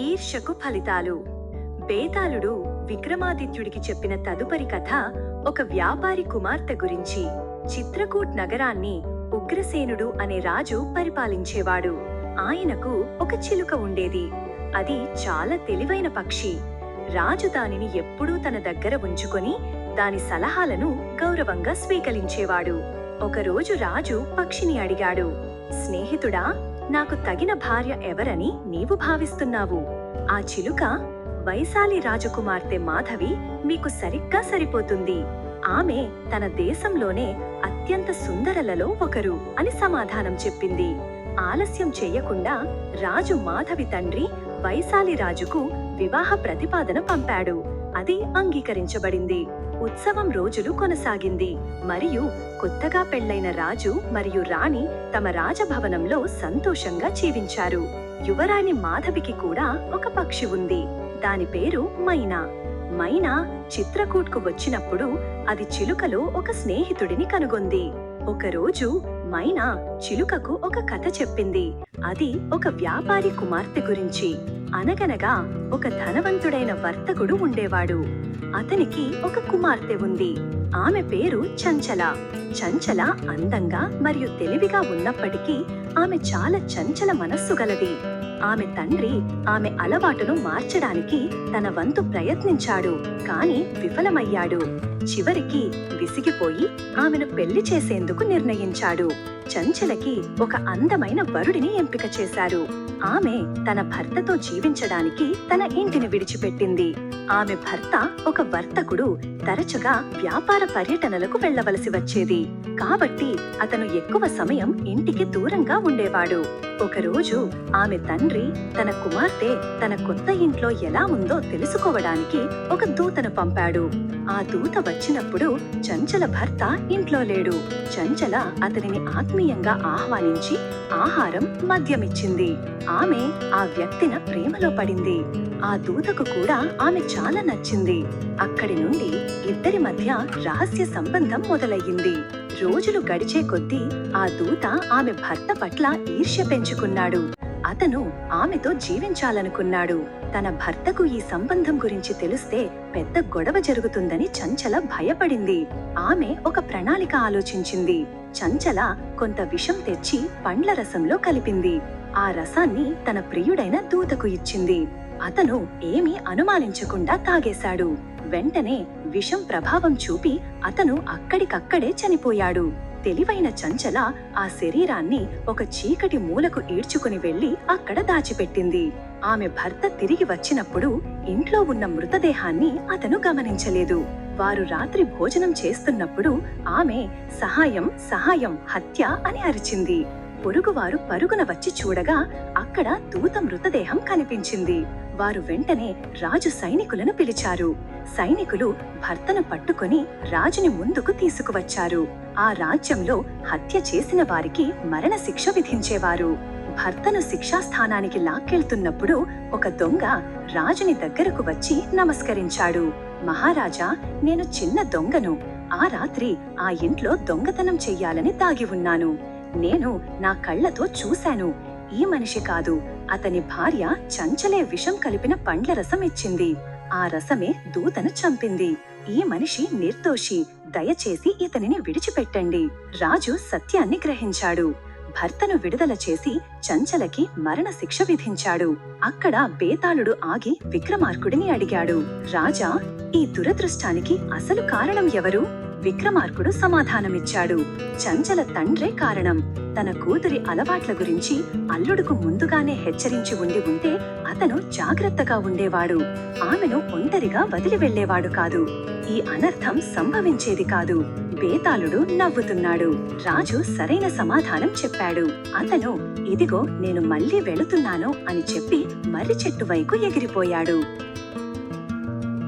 ఈర్షకు ఫలితాలు. బేతాళుడు విక్రమాదిత్యుడికి చెప్పిన తదుపరి కథ ఒక వ్యాపారి కుమార్తె గురించి. చిత్రకూట్ నగరాన్ని ఉగ్రసేనుడు అనే రాజు పరిపాలించేవాడు. ఆయనకు ఒక చిలుక ఉండేది. అది చాలా తెలివైన పక్షి. రాజు దానిని ఎప్పుడూ తన దగ్గర ఉంచుకొని దాని సలహాలను గౌరవంగా స్వీకరించేవాడు. ఒకరోజు రాజు పక్షిని అడిగాడు స్నేహితుడా నాకు తగిన భార్య ఎవరని నీవు భావిస్తున్నావు. ఆ చిలుక వైశాలి రాజకుమార్తె మాధవి మీకు సరిగ్గా సరిపోతుంది. ఆమె తన దేశంలోనే అత్యంత సుందరలలో ఒకరు అని సమాధానం చెప్పింది. ఆలస్యం చెయ్యకుండా రాజు మాధవి తండ్రి వైశాలి రాజుకు వివాహ ప్రతిపాదన పంపాడు. అది అంగీకరించబడింది. ఉత్సవం రోజులు కొనసాగింది. మరియు కొత్తగా పెళ్ళైన రాజు మరియు రాణి తమ రాజభవనంలో సంతోషంగా జీవించారు. యువరాణి మాధవికి కూడా ఒక పక్షి ఉంది. దాని పేరు మైనా. మైనా చిత్రకూట్కు వచ్చినప్పుడు అది చిలుకలో ఒక స్నేహితుడిని కనుగొంది. ఒకరోజు మైనా చిలుకకు ఒక కథ చెప్పింది. అది ఒక వ్యాపారి కుమార్తె గురించి. అనగనగా ఒక ధనవంతుడైన వర్తకుడు ఉండేవాడు. అతనికి ఒక కుమార్తె ఉంది. ఆమె పేరు చంచల. చంచల అందంగా మరియు తెలివిగా ఉన్నప్పటికీ ఆమె చాలా చంచల మనస్సు గలది. ఆమె తండ్రి ఆమె అలవాటును మార్చడానికి తన వంతు ప్రయత్నించాడు కాని విఫలమయ్యాడు. చివరికి విసిగిపోయి ఆమెను పెళ్ళి చేసేందుకు నిర్ణయించాడు. చంచలకి ఒక అందమైన వరుడిని ఎంపిక చేశారు. ఆమె తన భర్తతో జీవించడానికి తన ఇంటిని విడిచిపెట్టింది. ఆమె భర్త ఒక వర్తకుడు తరచుగా వ్యాపార పర్యటనలకు వెళ్ళవలసి వచ్చేది. కాబట్టి అతను ఎక్కువ సమయం ఇంటికి దూరంగా ఉండేవాడు. ఒకరోజు ఆమె తండ్రి తన కుమార్తె తన కొత్త ఇంట్లో ఎలా ఉందో తెలుసుకోవడానికి ఒక దూతను పంపాడు. ఆ దూత వచ్చినప్పుడు చంచల భర్త ఇంట్లో లేడు. చంచల అతనిని ఆత్మీయ ఆత్మీయంగా ఆహ్వానించి ఆహారం మద్యమిచ్చింది. ఆమె ఆ వ్యక్తిన ప్రేమలో పడింది. ఆ దూతకు కూడా ఆమె చాలా నచ్చింది. అక్కడి నుండి ఇద్దరి మధ్య రహస్య సంబంధం మొదలయ్యింది. రోజులు గడిచే కొద్దీ ఆ దూత ఆమె భర్త పట్ల ఈర్ష్య పెంచుకున్నాడు. అతను ఆమెతో జీవించాలనుకున్నాడు. తన భర్తకు ఈ సంబంధం గురించి తెలిస్తే పెద్ద గొడవ జరుగుతుందని చంచల భయపడింది. ఆమె ఒక ప్రణాళిక ఆలోచించింది. చంచల కొంత విషం తెచ్చి పండ్ల రసంలో కలిపింది. ఆ రసాన్ని తన ప్రియుడైన దూతకు ఇచ్చింది. అతను ఏమీ అనుమానించకుండా తాగేశాడు. వెంటనే విషం ప్రభావం చూపి అతను అక్కడికక్కడే చనిపోయాడు. తెలివైన చంచల ఆ శరీరాన్ని ఒక చీకటి మూలకు ఈడ్చుకుని వెళ్ళి అక్కడ దాచిపెట్టింది. ఆమె భర్త తిరిగి వచ్చినప్పుడు ఇంట్లో ఉన్న మృతదేహాన్ని అతను గమనించలేదు. వారు రాత్రి భోజనం చేస్తున్నప్పుడు ఆమె సహాయం సహాయం హత్య అని అరిచింది. పొరుగువారు పరుగున వచ్చి చూడగా అక్కడ దూత మృతదేహం కనిపించింది. వారు వెంటనే రాజు సైనికులను పిలిచారు. సైనికులు భర్తను పట్టుకుని రాజుని ముందుకు తీసుకువచ్చారు. ఆ రాజ్యంలో హత్య చేసిన వారికి మరణ శిక్ష విధించేవారు. భర్తను శిక్షాస్థానానికి లాక్కెళ్తున్నప్పుడు ఒక దొంగ రాజుని దగ్గరకు వచ్చి నమస్కరించాడు. మహారాజా నేను చిన్న దొంగను. ఆ రాత్రి ఆ ఇంట్లో దొంగతనం చెయ్యాలని దాగి ఉన్నాను. నేను నా కళ్ళతో చూశాను. ఈ మనిషి కాదు. అతని భార్య చంచలే విషం కలిపిన పండ్ల రసం ఇచ్చింది. ఆ రసమే దూతను చంపింది. ఈ మనిషి నిర్దోషి. దయచేసి ఇతనిని విడిచిపెట్టండి. రాజు సత్యాన్ని గ్రహించాడు. భర్తను విడుదల చేసి చంచలకి మరణశిక్ష విధించాడు. అక్కడ బేతాళుడు ఆగి విక్రమార్కుడిని అడిగాడు. రాజా ఈ దురదృష్టానికి అసలు కారణం ఎవరు? విక్రమార్కుడు సమాధానమిచ్చాడు. చంచల తండ్రే కారణం. తన కూతురి అలవాట్ల గురించి అల్లుడుకు ముందుగానే హెచ్చరించి ఉండి ఉంటే అతను జాగ్రత్తగా ఉండేవాడు. ఆమెను ఒంటరిగా వదిలి వెళ్ళేవాడు కాదు. ఈ అనర్థం సంభవించేది కాదు. బేతాళుడు నవ్వుతున్నాడు. రాజు సరైన సమాధానం చెప్పాడు. అతను ఇదిగో నేను మళ్ళీ వెళుతున్నాను అని చెప్పి మర్రి చెట్టు వైపు ఎగిరిపోయాడు.